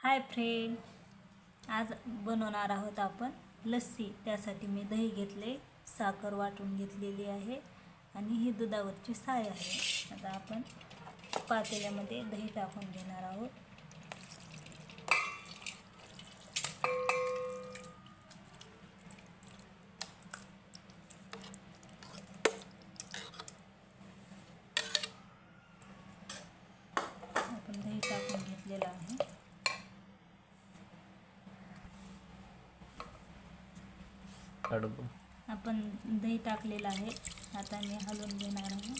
Hi friend आज बनवणार आहोत आपण लस्सी. त्यासाठी मी दही घेतले साखर वाटून घेतलेली आहे आणि ही दुधावरची साय आहे. आता आपण पातेल्यामध्ये दही टाकून घेणार आहोत आपण दही टाकून घेतलेलं आहे कडबू आपण दही टाकलेलं आहे. आता मी हलवून घेणार आहे.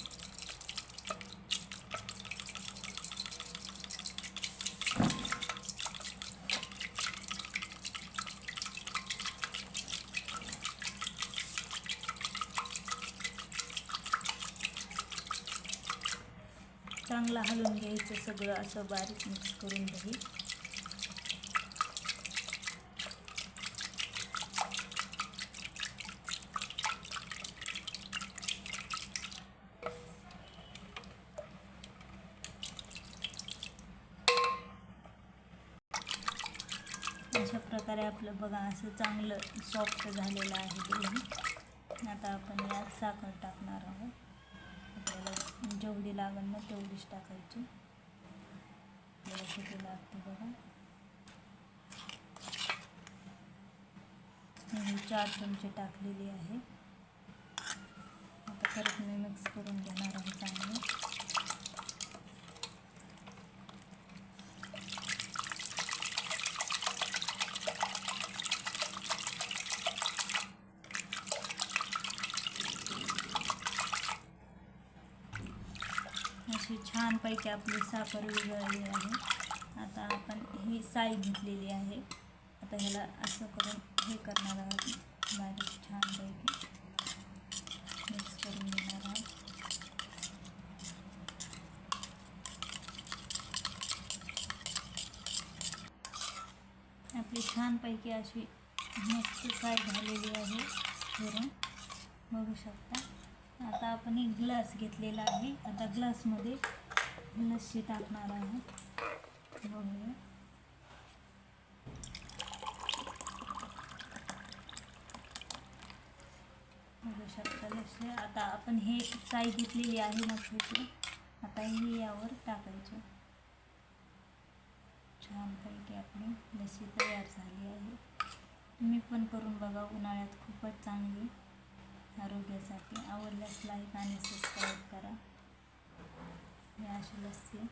चांगला हलवून घ्यायचं सगळं असं बारीक मिक्स करून दही अशा प्रकारे आपलं बघा असं चांगलं सॉफ्ट झालेलं आहे दही आता आपण यात साखर टाकणार आहोत. आपल्याला जेवढी लागेल ना तेवढीच टाकायची. आपल्याला किती लागते बघा. मी चार चमचे टाकलेली आहे. आता परत मी मिक्स करून अशी छानपैकी आपली साखर विरघळली आहे. आता आपण ही साई घेतलेली आहे. आता ह्याला असं करून हे करणार आहोत. बारीक छानपैकी मिक्स करून घेणार आहोत. आपली छानपैकी अशी मस्त आहे. वरून बघू शकता. आता आपण एक ग्लास घेतलेला आहे. आता ग्लासमध्ये लस्सी टाकणार आहे. बघूया. बघू शकता लस्सी. आता आपण हे साई घेतलेली आहे मच्छीची. आता ही यावर टाकायचं. छानपैकी आपली लस्सी तयार झाली आहे. तुम्ही पण करून बघा उन्हाळ्यात खूपच चांगली. आरोग्यासाठी आवडल्यास लाईक आणि सबस्क्राईब करा. हे अशी लस्सी.